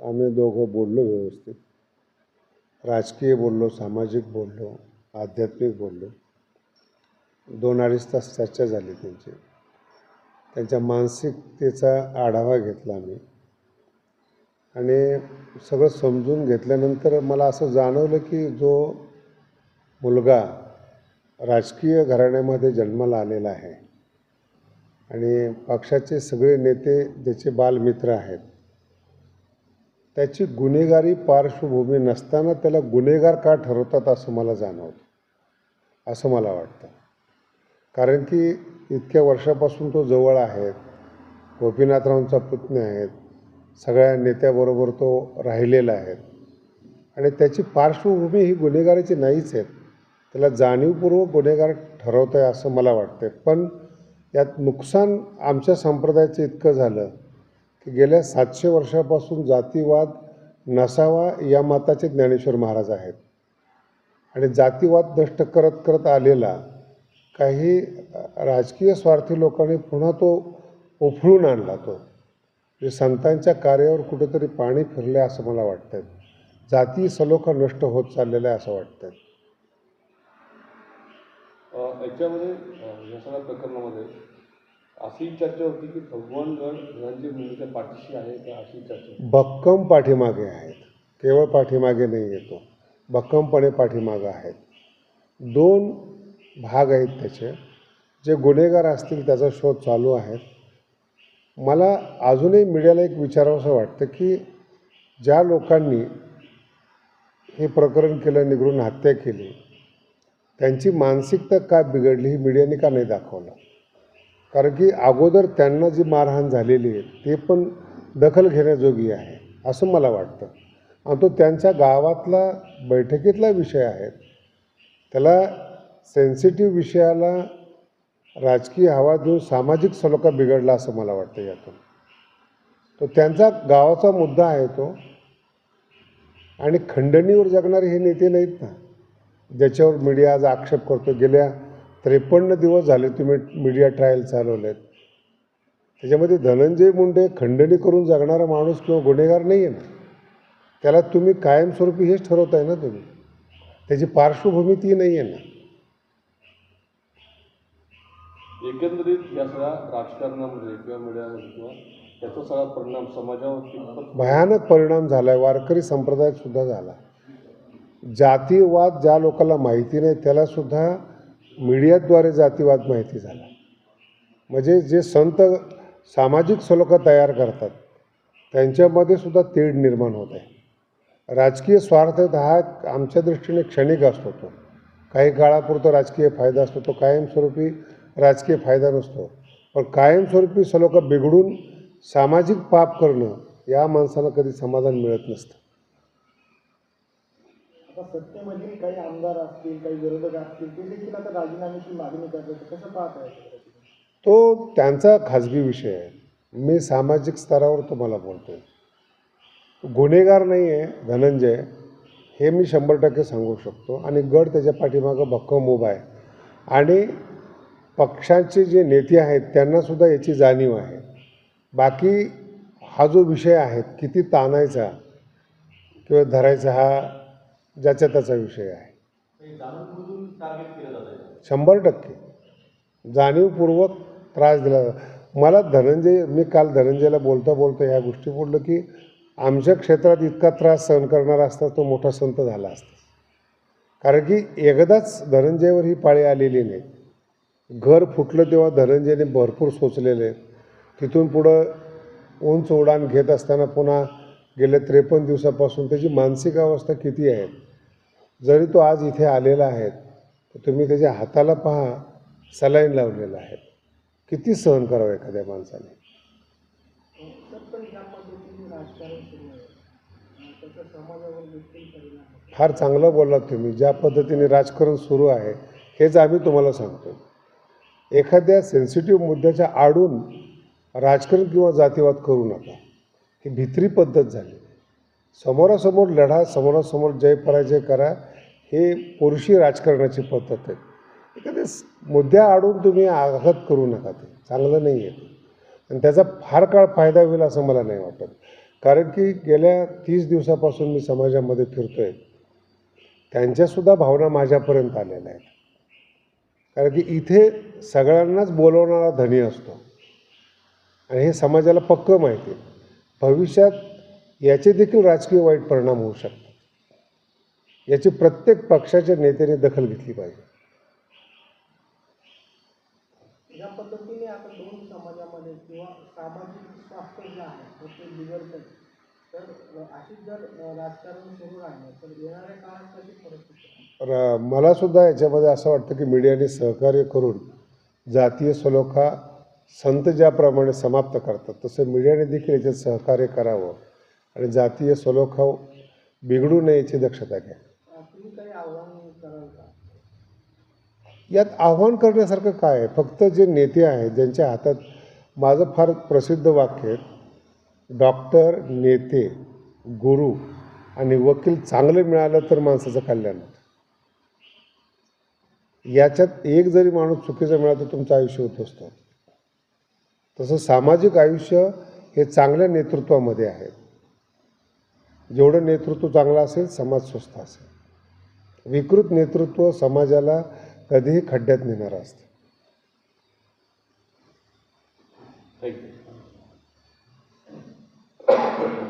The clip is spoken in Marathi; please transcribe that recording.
आम्ही दोघं बोललो व्यवस्थित. राजकीय बोललो सामाजिक बोललो आध्यात्मिक बोललो. दोन अडीच तास चर्चा झाली त्यांची. त्यांच्या मानसिकतेचा आढावा घेतला मी आणि सगळं समजून घेतल्यानंतर मला असं जाणवलं की जो मुलगा राजकीय घराण्यामध्ये जन्माला आलेला आहे आणि पक्षाचे सगळे नेते ज्याचे बालमित्र आहेत त्याची गुन्हेगारी पार्श्वभूमी नसताना त्याला गुन्हेगार का ठरवतात असं मला जाणवतं असं मला वाटतं. कारण की इतक्या वर्षापासून तो जवळ आहे गोपीनाथरावांचा पुतण्या आहेत सगळ्या नेत्याबरोबर तो राहिलेला आहे. आणि त्याची पार्श्वभूमी ही गुन्हेगाराची नाहीच आहे. त्याला जाणीवपूर्वक गुन्हेगार ठरवतं आहे असं मला वाटतं पण यात नुकसान आमच्या संप्रदायाचं इतकं झालं की गेल्या सातशे वर्षापासून जातीवाद नसावा या मताचे ज्ञानेश्वर महाराज आहेत. आणि जातीवाद नष्ट करत करत आलेला काही राजकीय स्वार्थी लोकांनी पुन्हा तो उफळून आणला तो. म्हणजे संतांच्या कार्यावर कुठेतरी पाणी फिरले असं मला वाटतं जाती सलोखा नष्ट होत चाललेलं आहे असं वाटतं याच्यामध्ये प्रकरणामध्ये अशी चर्चा होती की भगवान धनंजय मुंडेच्या पाठीशी आहे का अशी चर्चा भक्कम पाठीमागे आहेत. केवळ पाठीमागे नाही येतो. भक्कमपणे पाठीमागं आहेत. दोन भाग आहेत त्याचे. जे गुन्हेगार असतील त्याचा शोध चालू आहे मला अजूनही मीडियाला एक विचारावंसं वाटतं की ज्या लोकांनी हे प्रकरण केलं निघडून हत्या केली त्यांची मानसिकता का बिघडली ही मीडियाने का नाही दाखवलं? कारण की अगोदर त्यांना जी मारहाण झालेली आहे ते पण दखल घेण्याजोगी आहे असं मला वाटतं. आणि तो त्यांच्या गावातला बैठकीतला विषय आहे. त्याला सेन्सिटिव्ह विषयाला राजकीय हवा देऊन सामाजिक सलोखा बिघडला असं मला वाटतं यातून. तो त्यांचा गावाचा मुद्दा आहे तो. आणि खंडणीवर जगणारे हे नेते नाहीत ना. ज्याच्यावर मीडिया आज आक्षेप करतो गेल्या त्रेपन्न दिवस झाले तुम्ही मीडिया ट्रायल चालवलेत. त्याच्यामध्ये धनंजय मुंडे खंडणी करून जगणारा माणूस किंवा गुन्हेगार नाही आहे ना. त्याला तुम्ही कायमस्वरूपी हेच ठरवताय ना तुम्ही. त्याची पार्श्वभूमी ती नाही आहे ना. एकंदरीत या सगळ्या राजकारणामध्ये किंवा मीडियामध्ये किंवा त्याचा सगळा परिणाम समाजावर भयानक परिणाम झाला आहे वारकरी संप्रदायात सुद्धा झाला. जातीवाद ज्या लोकांना माहिती नाही त्यालासुद्धा मीडियाद्वारे जातीवाद माहिती झाला. म्हणजे जे संत सामाजिक सलोखं तयार करतात त्यांच्यामध्ये सुद्धा तेढ निर्माण होत आहे. राजकीय स्वार्थ हा आमच्या दृष्टीने क्षणिक असतो तो. काही काळापुरतं राजकीय फायदा असतो तो कायमस्वरूपी राजकीय फायदा नसतो. पण कायमस्वरूपी सलोखं बिघडून सामाजिक पाप करणं या माणसाला कधी समाधान मिळत नसतं. आता सत्तेमधील काही आमदार असतील काही विरोधक असतील ते देखील आता राजीनाम्याची मागणी करतात. कसं पाहत आहे तो त्यांचा खाजगी विषय आहे. मी सामाजिक स्तरावर तुम्हाला बोलतो गुन्हेगार नाही आहे धनंजय हे मी शंभर टक्के सांगू शकतो. आणि गड त्याच्या पाठीमागं भक्कम उभा आहे. आणि पक्षाचे जे नेते आहेत त्यांनासुद्धा याची जाणीव आहे. बाकी हा जो विषय आहे किती ताणायचा किंवा धरायचा हा ज्याच्या त्याचा विषय आहे. शंभर टक्के. जाणीवपूर्वक त्रास दिला मला धनंजय मी काल धनंजयला बोलता बोलता ह्या गोष्टी बोललो की आमच्या क्षेत्रात इतका त्रास सहन करणारा असता तो मोठा संत झाला असता. कारण की एकदाच धनंजयवर ही पाळी आलेली नाही. घर फुटलं तेव्हा धनंजयने भरपूर सोचलेले आहेत. तिथून पुढं उंच उडान घेत असताना पुन्हा गेल्या त्रेपन्न दिवसापासून त्याची मानसिक अवस्था किती आहे? जरी तो आज इथे आलेला आहे तर तुम्ही त्याच्या हाताला पहा सलाईन लावलेला आहे. किती सहन करावं एखाद्या माणसाने? फार चांगलं बोललात तुम्ही. ज्या पद्धतीने राजकारण सुरू आहे हेच आम्ही तुम्हाला सांगतो एखाद्या सेन्सिटिव्ह मुद्द्याच्या आडून राजकारण किंवा जातीवाद करू नका. ही भित्री पद्धत झाली. समोरासमोर लढा समोरासमोर जय पराजय करा हे पुरुषी राजकारणाची पद्धत आहे. एखाद्या मुद्द्या आडून तुम्ही आघात करू नका ते. चांगलं नाही आहे आणि त्याचा फार काळ फायदा होईल असं मला नाही वाटत. कारण की गेल्या तीस दिवसापासून मी समाजामध्ये फिरतो आहे त्यांच्यासुद्धा भावना माझ्यापर्यंत आलेल्या आहेत. कारण की इथे सगळ्यांनाच बोलवणारा धनी असतो. आणि हे समाजाला पक्कं माहिती आहे. भविष्यात याचे देखील राजकीय वाईट परिणाम होऊ शकतात. याची प्रत्येक पक्षाच्या नेत्याने दखल घेतली पाहिजे. या पद्धतीने आता दोन समाजामध्ये किंवा सामाजिक स्वास्थ्य जे आहे ते बिघडतं तर अशीच जर अ, राजकारण सुरू राहिलं तर येणाऱ्या काळात कशी परिस्थिती आहे? र मला सुद्धा याच्यामध्ये असं वाटतं की मीडियाने सहकार्य करून जातीय सलोखा संत ज्याप्रमाणे समाप्त करतात तसं मीडियाने देखील याच्यात सहकार्य करावं आणि जातीय सलोखा बिघडू नये याची दक्षता घ्या. यात आव्हान करण्यासारखं काय आहे? फक्त जे नेते आहेत ज्यांच्या हातात माझं फार प्रसिद्ध वाक्य आहे डॉक्टर नेते गुरु आणि वकील चांगलं मिळालं तर माणसाचं कल्याण होतं. याच्यात एक जरी माणूस चुकीचा मिळाला तर तुमचं आयुष्य होत. असतो तसं सामाजिक आयुष्य हे चांगल्या नेतृत्वामध्ये आहे. जेवढं नेतृत्व चांगलं असेल समाज स्वस्थ असेल. विकृत नेतृत्व समाजाला कधीही खड्ड्यात नेणारं असतं you.